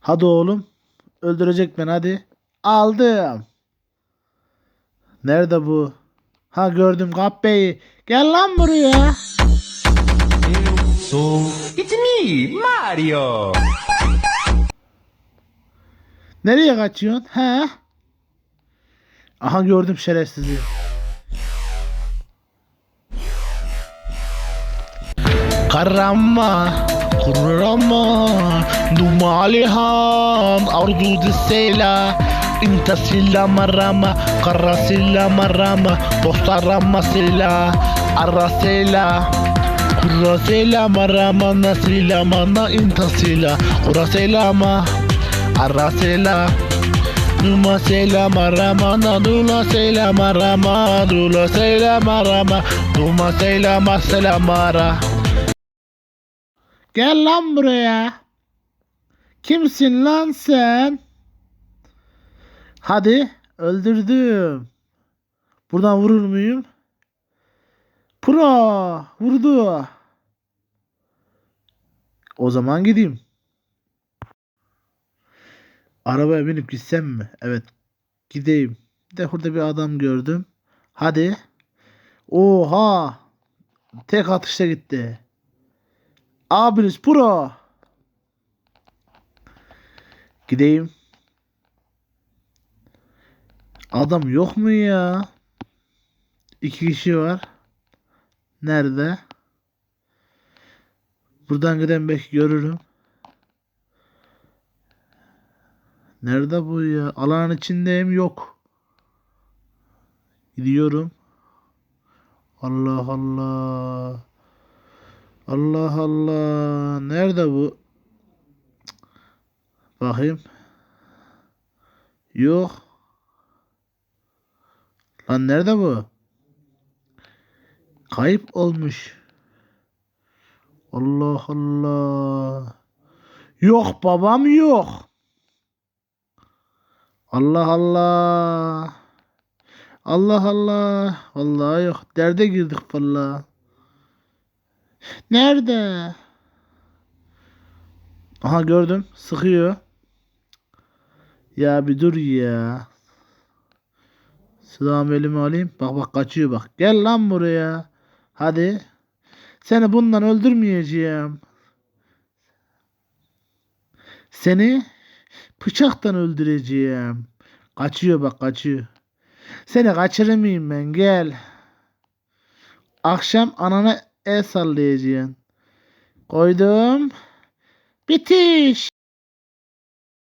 Hadi oğlum. Öldürecek beni hadi. Aldım. Nerede bu? Ha gördüm Gabbe'yi. Gel lan buraya. So, it's me, Mario. Nereye kaçıyorsun? He? Aha gördüm şerefsizi. Karama, kurama, dumalihan, ardu sela, inta sila marama, kara sila marama, postarama sila, arra sila, kurra sila marama, nasila mana inta sila, kura sila ma, arra sila. Duma selama ramana dula selama rama dula selama rama duma selama selamara Gel lan buraya. Kimsin lan sen? Hadi öldürdüm. Buradan vurur muyum? Pro vurdu. O zaman gideyim. Arabaya binip gitsem mi? Evet. Gideyim. De burada bir adam gördüm. Hadi. Oha. Tek atışta gitti. Abiniz pro. Gideyim. Adam yok mu ya? İki kişi var. Nerede? Buradan giden belki görürüm. Nerede bu ya? Alanın içindeyim yok. Gidiyorum. Allah Allah. Allah Allah. Nerede bu? Bakayım. Yok. Lan nerede bu? Kayıp olmuş. Allah Allah. Yok babam yok. Allah Allah. Allah Allah. Vallahi yok. Derde girdik vallahi. Nerede? Aha gördüm. Sıkıyor. Ya bir dur ya. Silahımı elime alayım. Bak bak kaçıyor bak. Gel lan buraya. Hadi. Seni bundan öldürmeyeceğim. Seni bıçaktan öldüreceğim. Kaçıyor bak kaçıyor. Seni kaçırmayayım ben gel. Akşam anana el sallayacaksın. Koydum. Bitiş.